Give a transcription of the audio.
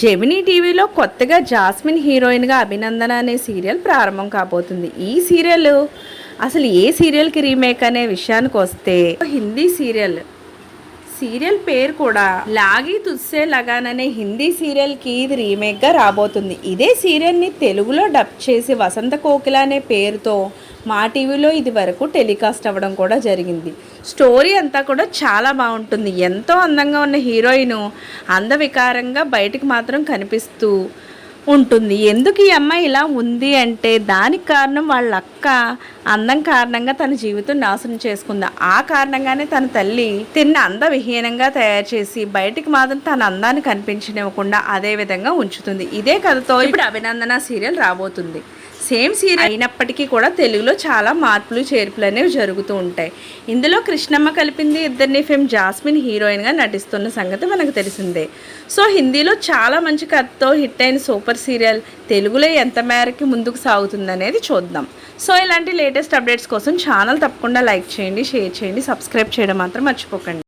Gemini టీవీలో కొత్తగా jasmine హీరోయిన్గా అభినందన అనే సీరియల్ ప్రారంభం కాబోతుంది. ఈ సీరియల్ అసలు ఏ సీరియల్కి రీమేక్ అనే విషయానికి వస్తే హిందీ సీరియల్ సీరియల్ పేరు కూడా లాగి తుస్సే లగాన్ అనే హిందీ సీరియల్కి ఇది రీమేక్గా రాబోతుంది. ఇదే సీరియల్ని తెలుగులో డబ్ చేసి వసంత కోకిల అనే పేరుతో మా టీవీలో ఇది వరకు టెలికాస్ట్ అవ్వడం కూడా జరిగింది. స్టోరీ అంతా కూడా చాలా బాగుంటుంది. ఎంతో అందంగా ఉన్న హీరోయిన్ అందవికారంగా బయటికి మాత్రం కనిపిస్తూ ఉంటుంది. ఎందుకు ఈ అమ్మాయి ఇలా ఉంది అంటే దానికి కారణం వాళ్ళ అక్క అందం కారణంగా తన జీవితం నాశనం చేసుకుంది. ఆ కారణంగానే తన తల్లి తిన్న అంద విహీనంగా తయారు చేసి బయటికి మాత్రం తన అందాన్ని కనిపించనివ్వకుండా అదే విధంగా ఉంచుతుంది. ఇదే కథతో ఇప్పుడు అభినందన సీరియల్ రాబోతుంది. సేమ్ సీరియల్ అయినప్పటికీ కూడా తెలుగులో చాలా మార్పులు చేర్పులు అనేవి జరుగుతూ ఉంటాయి. ఇందులో కృష్ణమ్మ కలిపింది ఇద్దరిని ఫేమ్ జాస్మిన్ హీరోయిన్గా నటిస్తున్న సంగతి మనకు తెలిసిందే. సో హిందీలో చాలా మంచి కథతో హిట్ అయిన సూపర్ సీరియల్ తెలుగులో ఎంత మేరకి ముందుకు సాగుతుందనేది చూద్దాం. సో ఇలాంటి లేటెస్ట్ అప్డేట్స్ కోసం ఛానల్ తప్పకుండా లైక్ చేయండి షేర్ చేయండి సబ్స్క్రైబ్ చేయడం మాత్రం మర్చిపోకండి.